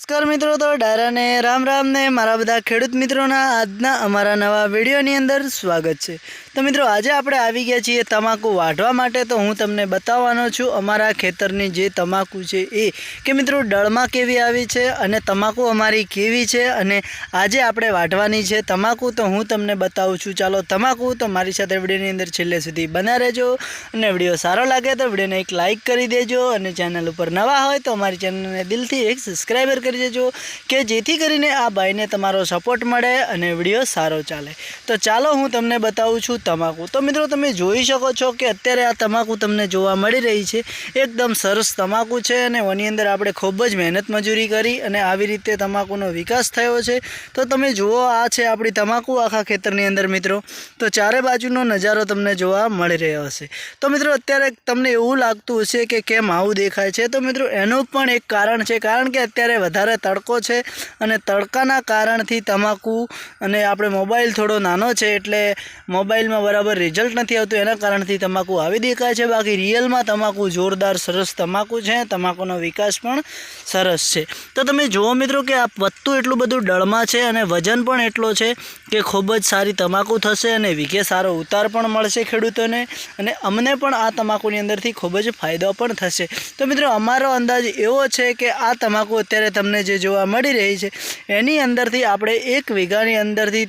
નમસ્કાર મિત્રો, તો ડાયરાને રામ રામ ને મારા બધા ખેડૂત મિત્રોના આજના અમારા નવા વિડીયોની અંદર સ્વાગત છે. તો મિત્રો, આજે આપણે આવી ગયા છીએ તમાકુ વાઢવા માટે. તો હું તમને બતાવવાનો છું, અમારા ખેતરની જે તમાકુ છે એ કે મિત્રો, ડળમાં કેવી આવી છે અને તમાકુ અમારી કેવી છે અને આજે આપણે વાઢવાની છે તમાકુ. તો હું તમને બતાવું છું, ચાલો તમાકુ તો મારી સાથે વિડીયોની અંદર છેલ્લે સુધી બના રહેજો અને વીડિયો સારો લાગે તો વિડીયોને એક લાઇક કરી દેજો અને ચેનલ ઉપર નવા હોય તો અમારી ચેનલને દિલથી એક સબસ્ક્રાઈબર કરી દેજો કે જેથી કરીને આ ભાઈને તમારો સપોર્ટ મળે અને વીડિયો સારો ચાલે. તો ચાલો હું તમને બતાવું છું તમાકુ. તો મિત્રો તમે જોઈ શકો છો કે અત્યારે આ તમાકુ તમને જોવા મળી રહી છે. એકદમ સરસ તમાકુ છે અને એની અંદર આપણે ખૂબ જ મહેનત મજૂરી કરી અને આવી રીતે તમાકુનો વિકાસ થયો છે. તો તમે જુઓ આ છે આપણી તમાકુ આખા ખેતરની અંદર મિત્રો. તો ચારે બાજુનો નજારો તમને જોવા મળી રહ્યો હશે. તો મિત્રો અત્યારે તમને એવું લાગતું હશે કે કેમ આવું દેખાય છે. તો મિત્રો એનું પણ એક કારણ છે. કારણ કે અત્યારે વધારે તડકો છે અને તડકાના કારણથી તમાકુ અને આપણે મોબાઈલ થોડો નાનો છે એટલે મોબાઈલમાં બરાબર રિઝલ્ટ નથી આવતું, એના કારણથી તમાકુ આવી દેખાય છે. બાકી રિયલમાં તમાકુ જોરદાર, સરસ તમાકુ છે, તમાકુનો વિકાસ પણ સરસ છે. તો તમે જુઓ મિત્રો કે આ પત્તું એટલું બધું ડળમાં છે અને વજન પણ એટલો છે કે ખૂબ જ સારી તમાકુ થશે અને વીઘે સારો ઉતાર પણ મળશે ખેડૂતોને અને અમને પણ આ તમાકુની અંદરથી ખૂબ જ ફાયદો પણ થશે. તો મિત્રો અમારો અંદાજ એવો છે કે આ તમાકુ અત્યારે તમને જે જોવા મળી રહી છે એની અંદરથી આપણે એક વીઘાની અંદરથી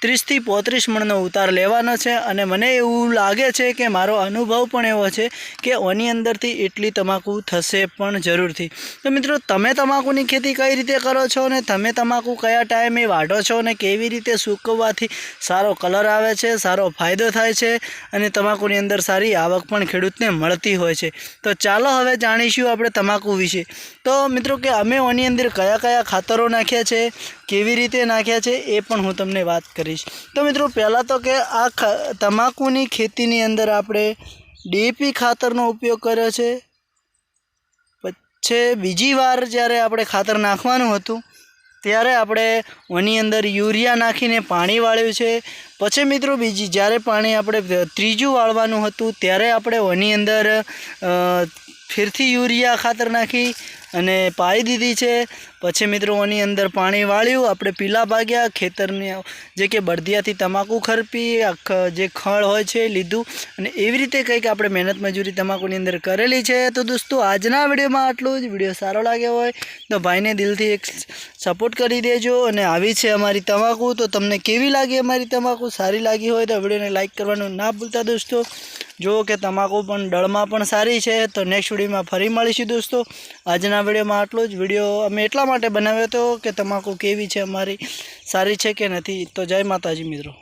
ત્રીસથી પોત્રીસ મણનો ઉતાર લેવાનો છે અને મને એવું લાગે છે કે મારો અનુભવ પણ એવો છે કે ઓની અંદરથી એટલી તમાકુ થશે પણ જરૂરથી. તો મિત્રો, તમે તમાકુની ખેતી કઈ રીતે કરો છો અને તમે તમાકુ કયા ટાઈમે વાઢો છો અને કેવી રીતે સૂકવવાથી સારો કલર આવે છે, સારો ફાયદો થાય છે અને તમાકુની અંદર સારી આવક પણ ખેડૂતને મળતી હોય છે. તો ચાલો હવે જાણીશું આપણે તમાકુ વિશે. તો મિત્રો, કે અમે ઓની અંદર કયા કયા ખાતરો નાખ્યા છે, કેવી રીતે નાખ્યા છે એ પણ હું તમને વાત કરીશ. તો મિત્રો, પહેલાં તો કે આ તમાકુની ખેતીની અંદર આપણે ડીએપી ખાતરનો ઉપયોગ કર્યો છે. પછી બીજી વાર જ્યારે આપણે ખાતર નાખવાનું હતું, ત્યારે આપણે ઓની અંદર યુરિયા નાખીને પાણી વાળ્યું છે. પછી મિત્રો, બીજી જ્યારે પાણી આપણે ત્રીજું વાળવાનું હતું, ત્યારે આપણે ઓની અંદર ફેરથી યુરિયા ખાતર નાખી અને પાઈ દીધી છે. પછી મિત્રો ઓની અંદર પાણી વાળ્યું. આપણે પીલા ભાગ્યા. ખેતરની જે કે બળદિયાથી તમાકુ ખરપી જે ખળ હોય છે લીધું. અને એવી રીતે કંઈક આપણે મહેનત મજૂરી તમાકુની અંદર કરેલી છે. તો દોસ્તો, આજના વિડીયોમાં આટલું જ. વીડિયો સારો લાગ્યો હોય તો ભાઈને દિલથી એક સપોર્ટ કરી દેજો. અને આવી છે અમારી તમાકુ. તો તમને કેવી લાગી અમારી તમાકુ? સારી લાગી હોય તો વિડીયોને લાઈક કરવાનું ના ભૂલતા દોસ્તો. જુઓ કે તમાકુ પણ દળમાં પણ સારી છે, તો નેક્સ્ટ વિડીયોમાં ફરી મળીશું દોસ્તો. આજના વિડીયોમાં આટલું જ. વીડિયો અમે એટલા માટે બનાવ્યો હતો કે તમાકુ કેવી છે અમારી, સારી છે કે નથી? તો જય માતાજી મિત્રો.